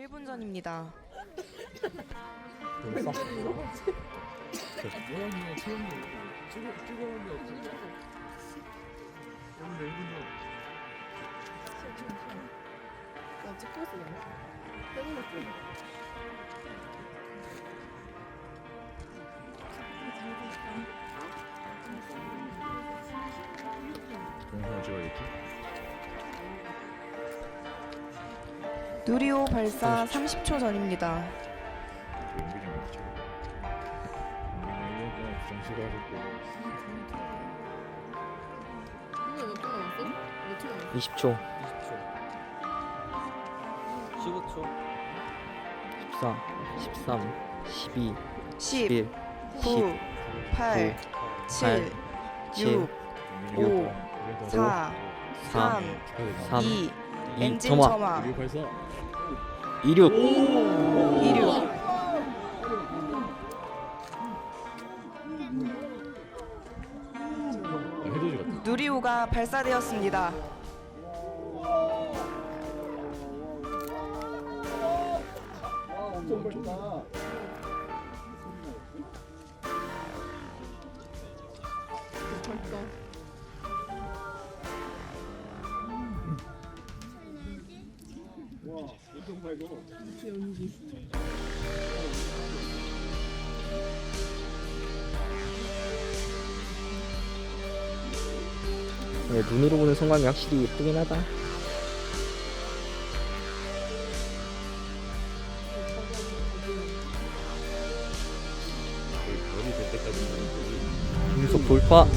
1분 전입니다. 동영상 찍어야겠지. 누리호 발사 30초 전입니다. 남았어? 몇초 남았어? 20초, 15초 14, 13, 12, 10, 11, 9, 8, 7, 7, 6, 5, 4, 3, 3, 2, 2, 엔진 점화, 점화, 유리 발사. 26, 26, 아, 해돋이 같다. 누리호가 발사되었습니다. 벌 연기. 네, 눈으로 보는 성광이 확실히 예쁘긴 하다. 별이 될 때까지 분속 돌파.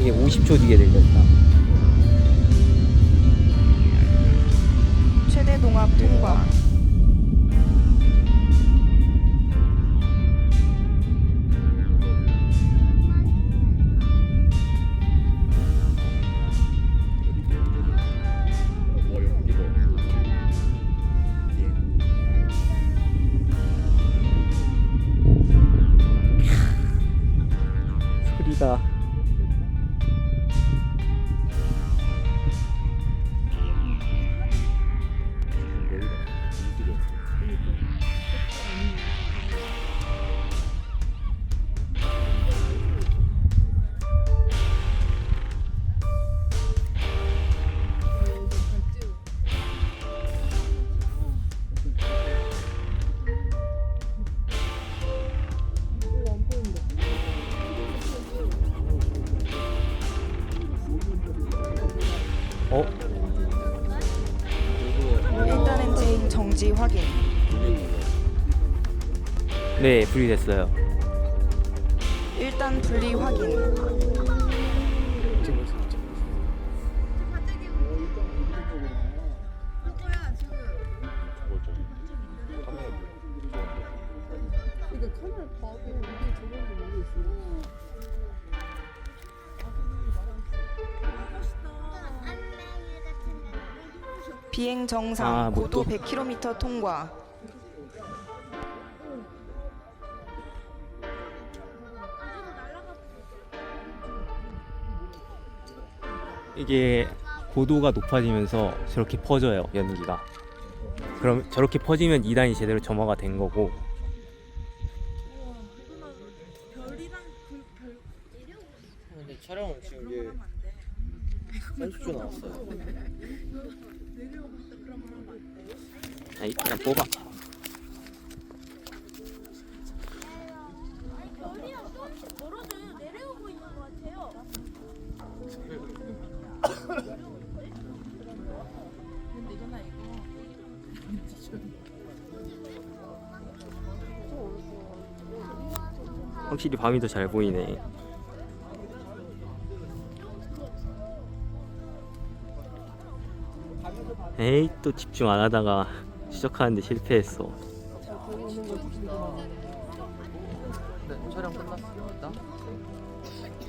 이게 50초 뒤에 들렸다. 통과. 소리가. 네, 분리됐어요. 일단 분리 확인. 비행 정상. 아, 뭐 고도 또? 100km 통과. 이게 고도가 높아지면서 저렇게 퍼져요, 연기가. 그럼 저렇게 퍼지면 2단이 제대로 점화가 된 거고 근데 촬영 지금 이게 30초 남았어요 아, 일단 뽑아. 확실히 밤이 더 잘 보이네. 에이 또 집중 안 하다가 시작하는데 실패했어.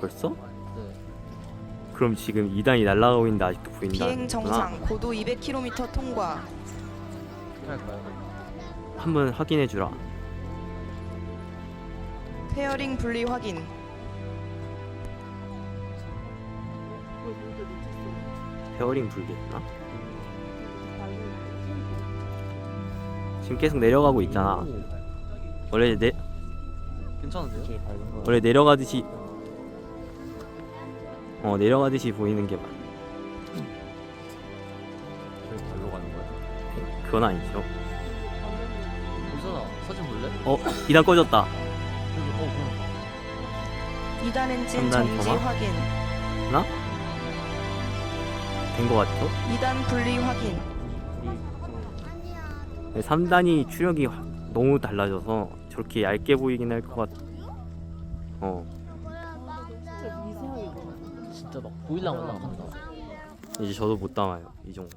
벌써? 네 그럼 지금 2단이 날아가고 있는데 아직도 보인다. 비행 정상. 고도 200km 통과. 할까요? 한번 확인해 주라. 페어링 분리 확인. 페어링 불겠나? 지금 계속 내려가고 있잖아. 원래 내 괜찮은데요? 원래 내려가듯이 어 내려가듯이 보이는 게 맞아. 그건 아니죠. 우선아 사진 볼래? 어 이단 꺼졌다. 여기 어 그럼 2단 엔진 삼단 정지 점화? 확인. 된거 같죠? 2단 분리 확인. 3단이 추력이 확- 너무 달라져서 저렇게 얇게 보이긴 할 것 같. 어 진짜 미세하게 보여. 진짜 막 보일랑 말랑 한다 이제 저도 못 담아요 이 정도.